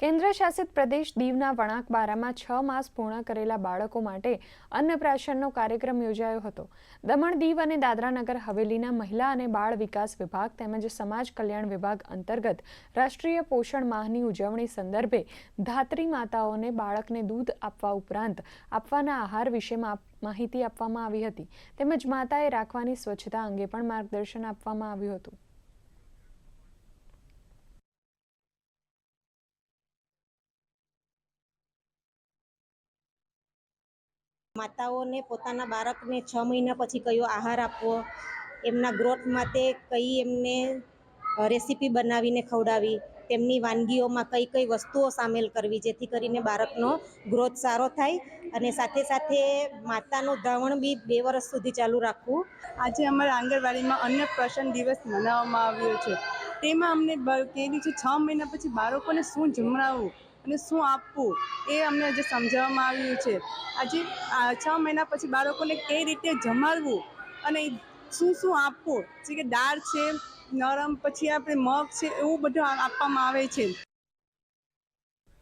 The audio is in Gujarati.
કેન્દ્ર શાસિત પ્રદેશ દીવના વણાકબારામાં છ માસ પૂર્ણ કરેલા બાળકો માટે અન્નપ્રાશનનો કાર્યક્રમ યોજાયો હતો. દમણ દીવ અને દાદરાનગર હવેલીના મહિલા અને બાળ વિકાસ વિભાગ તેમજ સમાજ કલ્યાણ વિભાગ અંતર્ગત રાષ્ટ્રીય પોષણ માહની ઉજવણી સંદર્ભે ધાત્રી માતાઓને બાળકને દૂધ આપવા ઉપરાંત આપવાના આહાર વિશેમાં માહિતી આપવામાં આવી હતી. તેમજ માતાએ રાખવાની સ્વચ્છતા અંગે પણ માર્ગદર્શન આપવામાં આવ્યું હતું. માતાઓને પોતાના બાળકને છ મહિના પછી કયો આહાર આપવો, એમના ગ્રોથ માટે કઈ એમને રેસીપી બનાવીને ખવડાવી, તેમની વાનગીઓમાં કઈ કઈ વસ્તુઓ સામેલ કરવી, જેથી કરીને બાળકનો ગ્રોથ સારો થાય અને સાથે સાથે માતાનું ધાવણ બી બે વર્ષ સુધી ચાલુ રાખવું. આજે અમારા આંગણવાડીમાં અન્નપ્રાશન દિવસ મનાવવામાં આવ્યો છે. તેમાં અમને કહેલું છે છ મહિના પછી બાળકોને શું જમણાવવું અને શું આપવું એ અમને આજે સમજાવવામાં આવ્યું છે. આજે છ મહિના પછી બાળકોને કઈ રીતે જમાડવું અને શું શું આપવું? જે કે દાળ છે, નરમ પછી આપણે મગ છે, એવું બધું આપવામાં આવે છે.